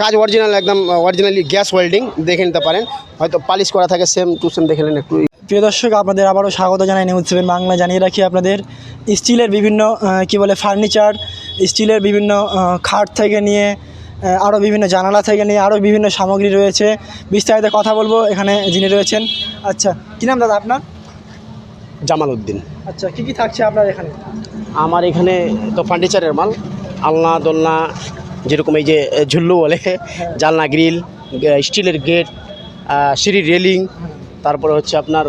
কাজ অরিজিনাল একদম originally gas welding দেখে নিতে পারেন। হয়তো পালিশ করা থাকে সেম টু সেম দেখে নেন একটু। প্রিয় দর্শক আপনাদের আবারও স্বাগত জানাই নিউজ সেভেন বাংলা জানিয়ে রাখি আপনাদের স্টিলের বিভিন্ন কি বলে ফার্নিচার স্টিলের বিভিন্ন খাট থেকে নিয়ে আরও বিভিন্ন জানালা থেকে নিয়ে আরও বিভিন্ন সামগ্রী রয়েছে। বিস্তারিত কথা বলব এখানে যিনি রয়েছেন। আচ্ছা কী নাম দাদা আপনার? জামাল উদ্দিন। আচ্ছা কী কী থাকছে আপনার এখানে? আমার এখানে তো ফার্নিচারের মাল আলনা দোলনা যেরকম এই যে ঝুল্লু বলে জালনা গ্রিল স্টিলের গেট সিঁড়ির রেলিং তারপরে হচ্ছে আপনার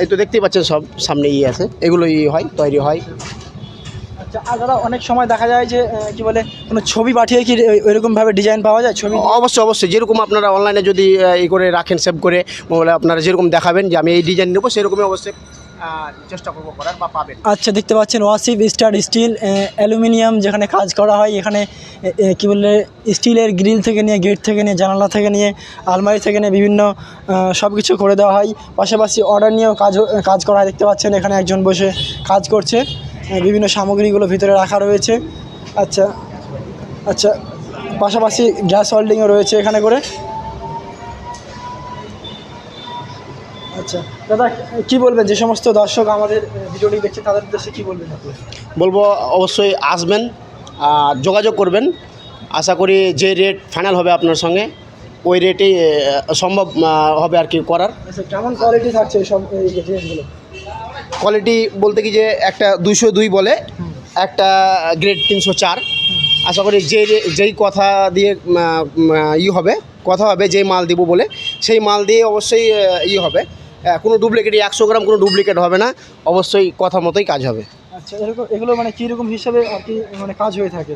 এই তো দেখতেই পাচ্ছেন সব সামনে ইয়ে আছে এগুলো ইয়ে হয় তৈরি হয়। আচ্ছা আর দাদা অনেক সময় দেখা যায় যে কি বলে কোনো ছবি পাঠিয়ে কি ওইরকমভাবে ডিজাইন পাওয়া যায় ছবি? অবশ্যই অবশ্যই যেরকম আপনারা অনলাইনে যদি ই করে রাখেন সেভ করে মোবাইলে আপনারা যেরকম দেখাবেন যে আমি এই ডিজাইন নেব সেরকমই অবশ্যই। চেষ্টা করব করার বা পাবেন। আচ্ছা দেখতে পাচ্ছেন ওয়াসিফ স্টার স্টিল অ্যালুমিনিয়াম যেখানে কাজ করা হয়, এখানে কি বলে, স্টিলের গ্রিল থেকে নিয়ে, গেট থেকে নিয়ে, জানালা থেকে নিয়ে, আলমারি থেকে নিয়ে বিভিন্ন সব কিছু করে দেওয়া হয়। পাশাপাশি অর্ডার নিয়েও কাজ কাজ করা হয়। দেখতে পাচ্ছেন এখানে একজন বসে কাজ করছে। বিভিন্ন সামগ্রীগুলো ভিতরে রাখা রয়েছে। আচ্ছা আচ্ছা পাশাপাশি গ্যাস হোল্ডিংও রয়েছে এখানে করে। আচ্ছা। দাদা কি বলবেন? যে সমস্ত দর্শক আমাদের ভিডিওটি দেখছে তাদের উদ্দেশ্যে কি বলবেন আপনি? বলব অবশ্যই আসবেন আর যোগাযোগ করবেন। আশা করি যে রেট ফাইনাল হবে আপনার সঙ্গে ওই রেটেই সম্ভব হবে আর কি করার। আচ্ছা কেমন কোয়ালিটি থাকছে সব জিনিসগুলো কোয়ালিটি বলতে কি যে একটা দুইশো দুই বলে একটা গ্রেড তিনশো চার। আশা করি যে যেই কথা দিয়ে ই হবে কথা হবে যেই মাল দিব বলে সেই মাল দিয়ে অবশ্যই ই হবে। কোনো ডুপ্লিকেট একশো গ্রাম কোনো ডুপ্লিকেট হবে না। অবশ্যই কথা মতোই কাজ হবে। আচ্ছা এরকম এগুলো মানে কীরকম হিসাবে আর কি মানে কাজ হয়ে থাকে?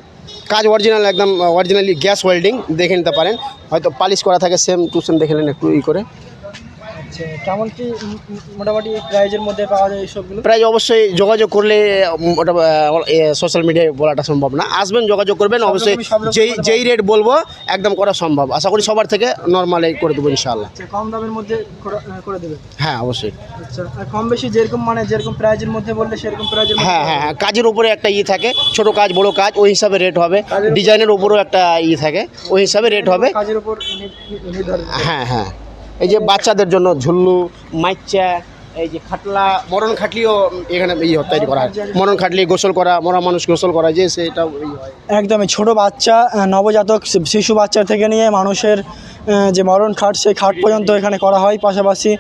কাজ অরিজিনাল একদম অরিজিনালি গ্যাস ওয়েল্ডিং দেখে নিতে পারেন। হয়তো পালিশ করা থাকে সেম টু সেম দেখে নেন একটু ই করে। আচ্ছা কেমন কি মোটামুটি প্রাইজের মধ্যে পাওয়া যায় এইসবগুলো? প্রায় অবশ্যই যোগাযোগ করলে ওটা সোশ্যাল মিডিয়ায় বলাটা সম্ভব না। আসবেন যোগাযোগ করবেন অবশ্যই যেই যেই রেট বলব একদম করা সম্ভব। আশা করি সবার থেকে নর্মালি করে দেবো ইনশাআল্লাহ। আচ্ছা কম দামের মধ্যে করে- দেবেন? হ্যাঁ অবশ্যই। আচ্ছা কম বেশি যেরকম মানে যেরকম প্রাইজের মধ্যে বললে সেরকম প্রাইজের মধ্যে হ্যাঁ হ্যাঁ হ্যাঁ কাজের উপরে একটা ই থাকে ছোট কাজ বড় কাজ ওই হিসাবে রেট হবে। ডিজাইনের উপরেও একটা ই থাকে ওই হিসাবে রেট হবে। কাজের উপর হ্যাঁ হ্যাঁ। এই যে বাচ্চাদের জন্য ঝুল্লু মাইচা এই যে খাটলা মরণ খাটলিও এখানে ইয়ে তৈরি করা হয়। মরণ খাটলি গোসল করা মরা মানুষ গোসল করা যে হয়। একদমই ছোট বাচ্চা নবজাতক শিশু বাচ্চা থেকে নিয়ে মানুষের যে মরণ খাট সেই খাট পর্যন্ত এখানে করা হয়। পাশাপাশি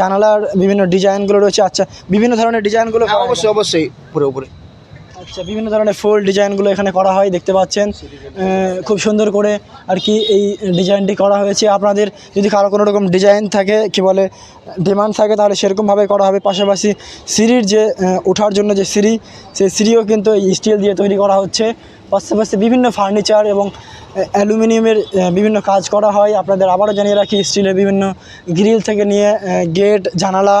জানালার বিভিন্ন ডিজাইনগুলো রয়েছে। আচ্ছা বিভিন্ন ধরনের ডিজাইনগুলো হ্যাঁ, অবশ্যই অবশ্যই পুরো উপরে। আচ্ছা বিভিন্ন ধরনের ফুল ডিজাইনগুলো এখানে করা হয়, দেখতে পাচ্ছেন। খুব সুন্দর করে আর কি এই ডিজাইনটি করা হয়েছে। আপনাদের যদি কারও কোনো রকম ডিজাইন থাকে, কি বলে, ডিমান্ড থাকে, তাহলে সেরকমভাবে করা হবে। পাশাপাশি সিঁড়ির যে ওঠার জন্য যে সিঁড়ি, সেই সিঁড়িও কিন্তু এই স্টিল দিয়ে তৈরি করা হচ্ছে। পাশাপাশি বিভিন্ন ফার্নিচার এবং অ্যালুমিনিয়ামের বিভিন্ন কাজ করা হয়। আপনাদের আবারও জানিয়ে রাখি, স্টিলের বিভিন্ন গ্রিল থেকে নিয়ে গেট, জানালা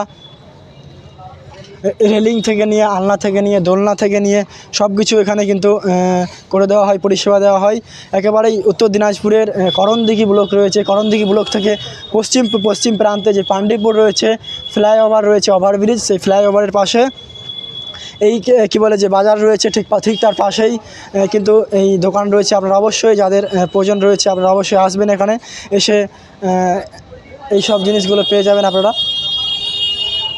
রেলিং থেকে নিয়ে, আলনা থেকে নিয়ে, দোলনা থেকে নিয়ে সব কিছু এখানে কিন্তু করে দেওয়া হয়, পরিষেবা দেওয়া হয়। একেবারেই উত্তর দিনাজপুরের করণদিঘি ব্লক রয়েছে। করণদিঘি ব্লক থেকে পশ্চিম পশ্চিম প্রান্তে যে পান্ডিপুর রয়েছে, ফ্লাইওভার রয়েছে, ওভারব্রিজ, সেই ফ্লাইওভারের পাশে। এই কে- বলে যে বাজার রয়েছে, ঠিক ঠিক তার পাশেই কিন্তু এই দোকান রয়েছে। আপনারা অবশ্যই যাদের প্রয়োজন রয়েছে, আপনারা অবশ্যই আসবেন এখানে। এসে এই সব জিনিসগুলো পেয়ে যাবেন আপনারা।